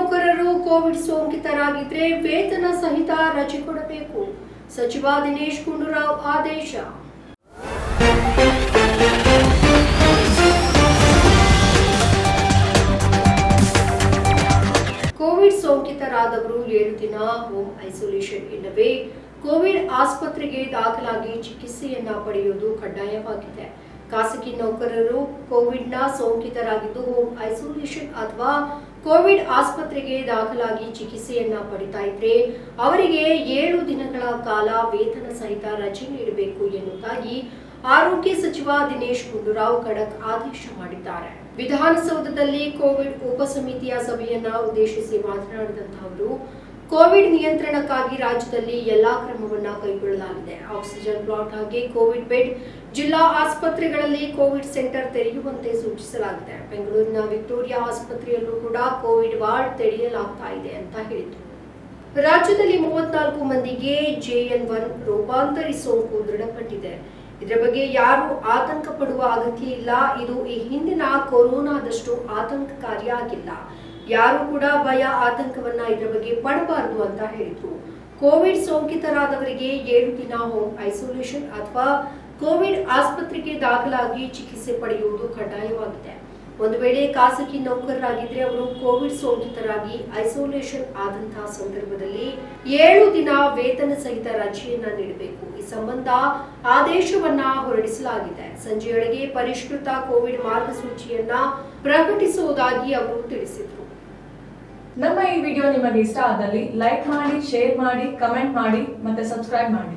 ನೌಕರರು ಕೋವಿಡ್ ಸೋಂಕಿತರಾಗಿದ್ರೆ ವೇತನ ಸಹಿತ ರಜೆ ಕೊಡಬೇಕು. ಸಚಿವ ದಿನೇಶ್ ಗುಂಡೂರಾವ್ ಆದೇಶ. ಕೋವಿಡ್ ಸೋಂಕಿತರಾದವರು ಏಳು ದಿನ ಹೋಮ್ ಐಸೋಲೇಷನ್ ಇಲ್ಲವೇ ಕೋವಿಡ್ ಆಸ್ಪತ್ರೆಗೆ ದಾಖಲಾಗಿ ಚಿಕಿತ್ಸೆಯನ್ನ ಪಡೆಯುವುದು ಕಡ್ಡಾಯವಾಗಿದೆ. ಖಾಸಗಿ ನೌಕರರು ಕೋವಿಡ್ನ ಸೋಂಕಿತರಾಗಿದ್ದು ಹೋಮ್ ಐಸೋಲೇಷನ್ ಅಥವಾ ಕೋವಿಡ್ ಆಸ್ಪತ್ರೆಗೆ ದಾಖಲಾಗಿ ಚಿಕಿತ್ಸೆಯನ್ನ ಪಡಿತಾ ಇದ್ರೆ ಅವರಿಗೆ ಏಳು ದಿನಗಳ ಕಾಲ ವೇತನ ಸಹಿತ ರಜೆ ನೀಡಬೇಕು ಎನ್ನುವುದಾಗಿ ಆರೋಗ್ಯ ಸಚಿವ ದಿನೇಶ್ ಗುಂಡೂರಾವ್ ಖಡಕ್ ಆದೇಶ ಮಾಡಿದ್ದಾರೆ. ವಿಧಾನಸೌಧದಲ್ಲಿ ಕೋವಿಡ್ ಉಪಸಮಿತಿಯ ಸಭೆಯನ್ನ ಉದ್ದೇಶಿಸಿ ಮಾತನಾಡಿದಂತಹ ಅವರು ಕೋವಿಡ್ ನಿಯಂತ್ರಣಕ್ಕಾಗಿ ರಾಜ್ಯದಲ್ಲಿ ಎಲ್ಲಾ ಕ್ರಮವನ್ನ ಕೈಗೊಳ್ಳಲಾಗಿದೆ. ಆಕ್ಸಿಜನ್ ಪ್ಲಾಟ್ ಹಾಗೆ ಕೋವಿಡ್ ಬೆಡ್, ಜಿಲ್ಲಾ ಆಸ್ಪತ್ರೆಗಳಲ್ಲಿ ಕೋವಿಡ್ ಸೆಂಟರ್ ತೆರೆಯುವಂತೆ ಸೂಚಿಸಲಾಗಿದೆ. ಬೆಂಗಳೂರಿನ ವಿಕ್ಟೋರಿಯಾ ಆಸ್ಪತ್ರೆಯಲ್ಲೂ ಕೂಡ ಕೋವಿಡ್ ವಾರ್ಡ್ ತೆರೆಯಲಾಗ್ತಾ ಇದೆ ಅಂತ ಹೇಳಿದರು. ರಾಜ್ಯದಲ್ಲಿ ಮೂವತ್ನಾಲ್ಕು ಮಂದಿಗೆ ಜೆಎನ್ ಒನ್ ರೂಪಾಂತರಿ ಸೋಂಕು ದೃಢಪಟ್ಟಿದೆ. ಇದರ ಬಗ್ಗೆ ಯಾರು ಆತಂಕ ಪಡುವ ಅಗತ್ಯ ಇಲ್ಲ. ಇದು ಈ ಹಿಂದಿನ ಕೊರೋನಾದಷ್ಟು ಆತಂಕಕಾರಿಯಾಗಿಲ್ಲ ಯಾರು ಕೂಡ ಭಯ, ಆತಂಕವನ್ನ ಇದರ ಬಗ್ಗೆ ಪಡಬಾರದು ಅಂತ ಹೇಳಿದ್ರು. ಕೋವಿಡ್ ಸೋಂಕಿತರಾದವರಿಗೆ ಏಳು ದಿನ ಹೋಮ್ ಐಸೋಲೇಷನ್ ಅಥವಾ ಕೋವಿಡ್ ಆಸ್ಪತ್ರೆಗೆ ದಾಖಲಾಗಿ ಚಿಕಿತ್ಸೆ ಪಡೆಯುವುದು ಕಡ್ಡಾಯವಾಗಿದೆ. ಒಂದು ವೇಳೆ ಖಾಸಗಿ ನೌಕರರಾಗಿದ್ರೆ ಅವರು ಕೋವಿಡ್ ಸೋಂಕಿತರಾಗಿ ಐಸೋಲೇಷನ್ ಆದಂತಹ ಸಂದರ್ಭದಲ್ಲಿ ಏಳು ದಿನ ವೇತನ ಸಹಿತ ರಜೆಯನ್ನ ನೀಡಬೇಕು. ಈ ಸಂಬಂಧ ಆದೇಶವನ್ನ ಹೊರಡಿಸಲಾಗಿದೆ. ಸಂಜೆಯೊಳಗೆ ಪರಿಷ್ಕೃತ ಕೋವಿಡ್ ಮಾರ್ಗಸೂಚಿಯನ್ನ ಪ್ರಕಟಿಸುವುದಾಗಿ ಅವರು ತಿಳಿಸಿದರು. ನಮ್ಮ ಈ ವಿಡಿಯೋ ನಿಮಗೆ ಇಷ್ಟ ಆದಲ್ಲಿ ಲೈಕ್ ಮಾಡಿ, ಶೇರ್ ಮಾಡಿ, ಕಮೆಂಟ್ ಮಾಡಿ ಮತ್ತೆ ಸಬ್ಸ್ಕ್ರೈಬ್ ಮಾಡಿ.